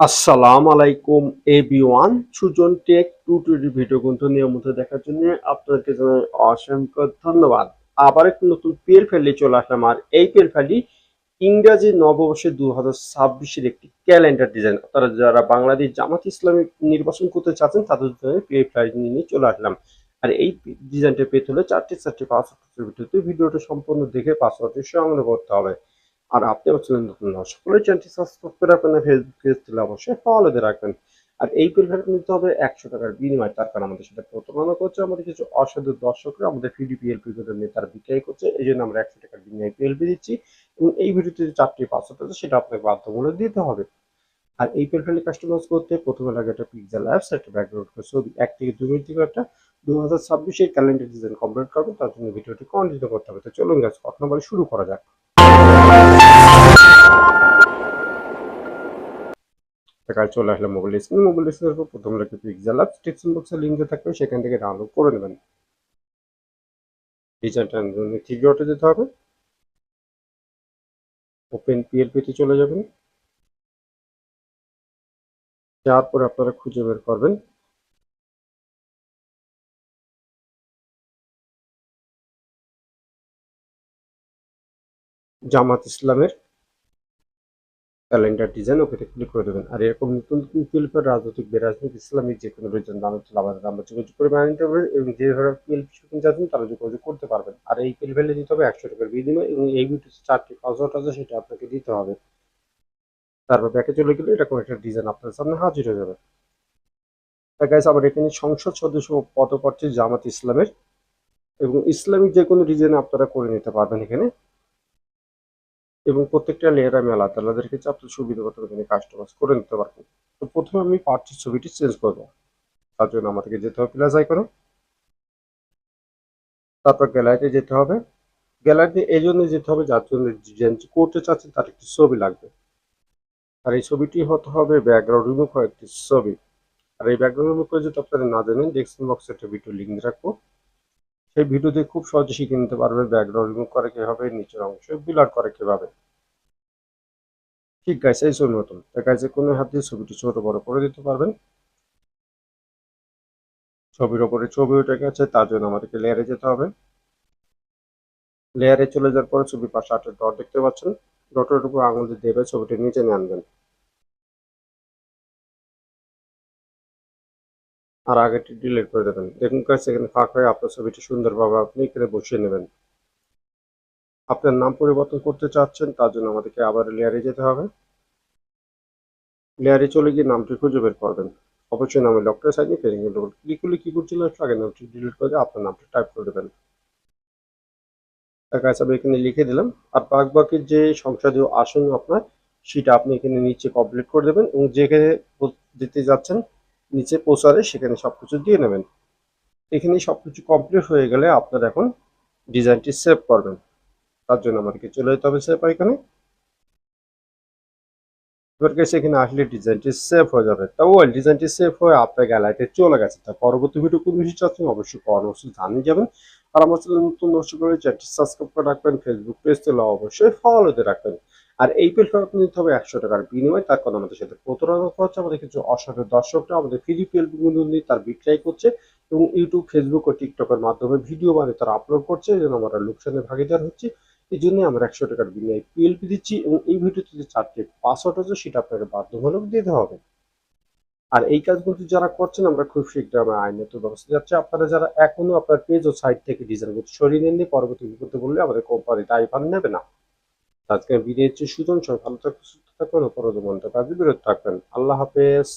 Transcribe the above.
আসসালামু আলাইকুম AB one Sujon tech tutorial video কিন্তু নিয়মিত দেখার জন্য আপনাদেরকে জানাই অসংখ্য ধন্যবাদ। আবার একটি নতুন পেল ফাইলে চলে আসলাম, আর এই পেল ফাইলটি ইংরাজি নববর্ষে দু হাজার ছাব্বিশের একটি ক্যালেন্ডার ডিজাইন। আপনারা যারা বাংলাদেশ জামাত ইসলামিক নির্বাচন করতে চাচ্ছেন, তাদের জন্য পেল ফাইল নিয়ে চলে আসলাম। আর এই ডিজাইনটা পেতে হলে চারটি চারটি পাসওয়ার্ড ভিডিওতে ভিডিওটা সম্পূর্ণ দেখে পাসওয়ার্ডটি সংগ্রহ করতে হবে। আর আপনি হচ্ছেন নতুন না সকলের চ্যানেলটি সাবস্ক্রাইব করে আর ফেসবুক পেজ থেকে অবশ্যই ফলো দিয়ে রাখবেন। আর এই পেলফারটা নিতে হবে একশো টাকার বিনিময়। তার কারণ আমাদের সাথে প্রতারণা করছে আমাদের কিছু অসাধু দর্শকরা, আমাদের ফ্রি পিএলপি করে নিয়ে তার বিক্রয় করছে। এই জন্য আমরা একশো টাকার বিনিময় পিএলপি দিচ্ছি। এবং এই ভিডিওতে যে চারটি পাসওয়ার্ড আছে সেটা আপনাকে বাধ্যমূলক দিতে হবে। আর এই পেলফাইলে কাস্টমাইজ করতে প্রথমে লাগে একটা পিকজেল অ্যাপস একটা ব্যাকগ্রাউন্ড করে ছবি, এক থেকে দু মিনিট থেকে একটা দু হাজার ছাব্বিশের ক্যালেন্ডার ডিজাইন কমপ্লিট করবে তার জন্য ভিডিওটি কন্টিনিউ করতে হবে। তো চলুন গাছ কথা বলে শুরু করা যাক। কাজ চলে আসলে মোবাইল স্ক্রিন মোবাইল স্ক্রিনের উপর প্রথম লেখে পিক্সেল অ্যাপ ডিসক্রিপশন বক্সে লিঙ্ক থাকবে, সেখান থেকে ডাউনলোড করে নেবেন। ডিজাইনটা থ্রি ডটে যেতে হবে। ওপেন পিএলপি তে চলে যাবেন। যাওয়ার পরে আপনারা খুঁজে বের করবেন। জামাত ইসলামের ক্যালেন্ডার ডিজাইন ওকে ক্লিক করে দেবেন। আর এরকম নতুন নতুন পিএলপি রাজনৈতিক বেরাজনৈতিক ইসলামিক যে কোনো রিজন দাম হচ্ছে আমাদের নাম্বার যোগাযোগ করে বানিয়ে পারবেন এবং যে ধরনের পিএলপি শুটিং চাচ্ছেন তারা যোগাযোগ করতে পারবেন। আর এই পিএলপি দিতে হবে একশো টাকার বিনিময় এবং এই ভিডিওতে চারটি পাসওয়ার্ড আছে, সেটা আপনাকে দিতে হবে। তারপর ব্যাকে চলে গেলে এরকম একটা ডিজাইন আপনার সামনে হাজির হয়ে যাবে। গাইস আবার এখানে সংসদ সদস্য পদ পড়ছে জামাত ইসলামের এবং ইসলামিক যে কোনো ডিজাইন আপনারা করে নিতে পারবেন এখানে। এবং প্রত্যেকটা লেয়ার আমি আলাদা আলাদা রেখেছি, আপনার সুবিধা মতো এখানে কাস্টমাইজ করে নিতে পারবেন। তো প্রথমে আমি পার্টির ছবিটি চেঞ্জ করব। তার জন্য আমাদেরকে যেতে হবে প্লাস আইকনে তারপর গ্যালারিতে যেতে হবে। গ্যালারিতে এই জন্য যেতে হবে, যার জন্য ডিজাইন করতে চাচ্ছেন তার একটি ছবি লাগবে। আর এই ছবিটি হতে হবে ব্যাকগ্রাউন্ড রিমুভ একটি ছবি। আর এই ব্যাকগ্রাউন্ড রিমুভ করে যদি আপনারা না জানেন ডেসক্রিপশন বক্সে একটা ভিডিও লিঙ্ক রাখব। সেই ভিডিওতে খুব সহজে শিখে নিতে পারবেন ব্যাকগ্রাউন্ড রিমুভ করে কীভাবে, নিচের অংশ বিলার করে কীভাবে। ঠিক আছে এই ছবি মতন। যাচ্ছে কোনো হাত দিয়ে ছবিটি ছোট বড় করে দিতে পারবেন। ছবির ওপরে ছবি উঠে গেছে, তার জন্য আমাদেরকে লেয়ারে যেতে হবে। লেয়ারে চলে যাওয়ার পরে ছবির পাশে আটের ডট দেখতে পাচ্ছেন। ডটের উপর আঙুল দিয়ে দেবে, ছবিটি নিচে নিয়ে আনবেন। আর আগেটি ডিলিট করে দেবেন। দেখুন কাছে এখানে ফাঁক হয়ে আপনার ছবিটি সুন্দরভাবে আপনি এখানে বসিয়ে নেবেন। আপনার নাম পরিবর্তন করতে চাচ্ছেন, তার জন্য আমাদেরকে আবার লেয়ারে যেতে হবে। লেয়ারে চলে গিয়ে নামটি খুঁজে বের করবেন অবশ্যই নামে ডক্টর সাইনি ফেরিং ক্লিক করলে কি করছিল আগে নামটি ডিলিট করে আপনার নামটি টাইপ করে দেবেন। কাছে আমি এখানে লিখে দিলাম, আর বাক বাকির যে সংসদীয় আসন আপনার, সেটা আপনি এখানে নিচে কমপ্লিট করে দেবেন এবং যেখানে দিতে যাচ্ছেন নিচে পৌঁছালে সেখানে সবকিছু দিয়ে নেবেন। এখানে সবকিছু কমপ্লিট হয়ে গেলে আপনার এখন ডিজাইনটি সেভ করবেন। তার জন্য আমাদেরকে চলে যেতে হবে সেভ এখানে এবার গেছে এখানে আসলে ডিজাইনটি সেভ হয়ে যাবে। তা ওয়েল ডিজাইনটি সেভ হয়ে আপনার গ্যালারিতে চলে গেছে। তা পরবর্তী ভিডিও কোন বিষয় চাচ্ছেন অবশ্যই পরামর্শ জানিয়ে যাবেন। আর আমার চ্যানেল নতুন দর্শক করে চ্যানেলটি সাবস্ক্রাইব করে রাখবেন। ফেসবুক পেজ থেকে অবশ্যই ফলো দিয়ে রাখবেন। আর এই পেল আপনি নিতে হবে একশো টাকার বিনিময়, তার কারণ আমাদের সাথে প্রতারণা করা হচ্ছে আমাদের কিছু অসাধু দর্শকরা আমাদের ফ্রি পেল নিয়ে তার বিক্রয় করছে এবং ইউটিউব ফেসবুক ও টিকটকের মাধ্যমে ভিডিও বানিয়ে তারা আপলোড করছে জন্য আমরা লোকসানের ভাগিদার হচ্ছি। এই জন্য আমরা একশো টাকার বিনিময়ে পিএলপি দিচ্ছি এবং এই ভিডিওতে যে চারটি পাসওয়ার্ড আছে সেটা আপনাকে বাধ্যমূলক দিতে হবে। আর এই কাজগুলো যারা করছেন, আমরা খুব শীঘ্রই আমরা আইনত ব্যবস্থা যাচ্ছে। আপনারা যারা এখনও আপনার পেজ ও সাইট থেকে ডিজাইনগুলো সরিয়ে নেননি, পরবর্তী বিপদে বললে আমাদের কোম্পানি দায়ভার নেবে না। আজকে ভিডিও হচ্ছে সুজন সবাই ভালো সুস্থ থাকবেন ও পরবর্তী মন্ত্র কাজে বিরত থাকবেন। আল্লাহ হাফেজ।